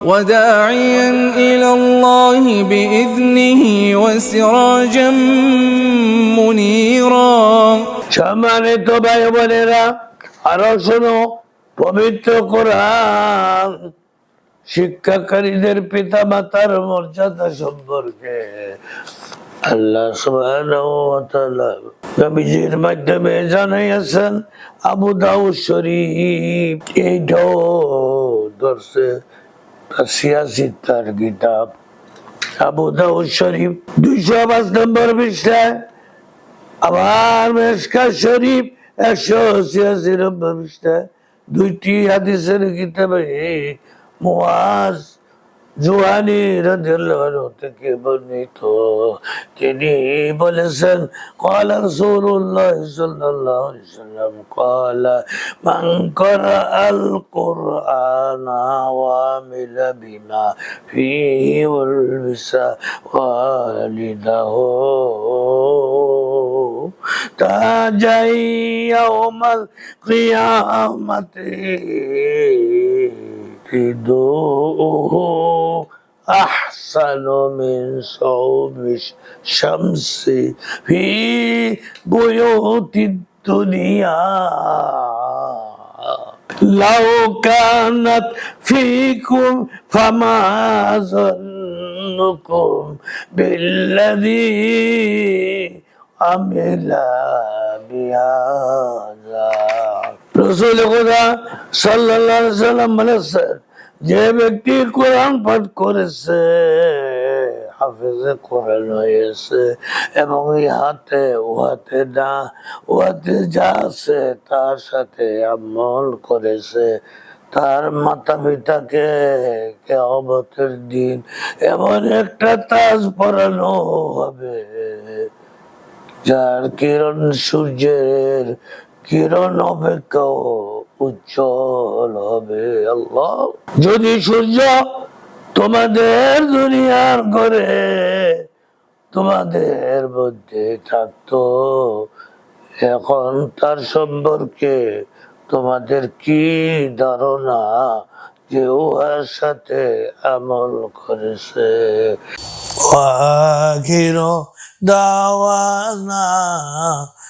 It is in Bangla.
وداعيا إلى الله بإذنه وسراجا منيرا সম্মানিত ভাই বোনেরা আরো শোনো পবিত্র কোরআন শিক্ষাকারীদের পিতা মাতার মর্যাদা সম্পর্কে আল্লাহ সুবহানাহু ওয়া তাআলা নবীজির মাধ্যমে জানাইয়াছেন আবু দাউদ শরীফ এইটাও ধরছে তার সিয়াসি তার কিতাব। আবু দাউদ শরীফ দুইশো পাঁচ নম্বর পৃষ্ঠায় আবার মেসকা শরীফ একশো ছিয়াশি নম্বর পৃষ্ঠায় দুইটি হাদিসের কিতাবে মুয়াজ জুহানি রাদিয়াল্লাহু থেকে বর্ণিত তিনি বলেছেন قال رسول الله صلى الله عليه وسلم قال من قرأ القرآن وعمل بما فيه ولبس والده تاجا يوم القيامة ردوه أحسن من صعود الشمس في بيوت الدنيا لو كانت فيكم فما ظنكم بالذي عمل بهذا رسول الله صلى الله عليه وسلم ملسل. যে ব্যক্তি কোরআন পাঠ করেছে, হাফেজে কোরআন হয়েছে, এবং ইহাতে উহাতে না উহাতে যা আছে তার সাথে আমল করেছে। তার মাতা পিতাকে কেমতের দিন এমন একটা তাজ পরানো হবে, যার কিরণ সূর্যের কিরণ অপেক্ষাও উজ্জ্বল হবে আল্লাহ। যদি সূর্য তোমাদের দুনিয়ার করে তোমাদের মধ্যে থাকতো এখন তার সম্পর্কে তোমাদের কি ধারণা? যে উহার সাথে আমল করেছে। দাওয়ানা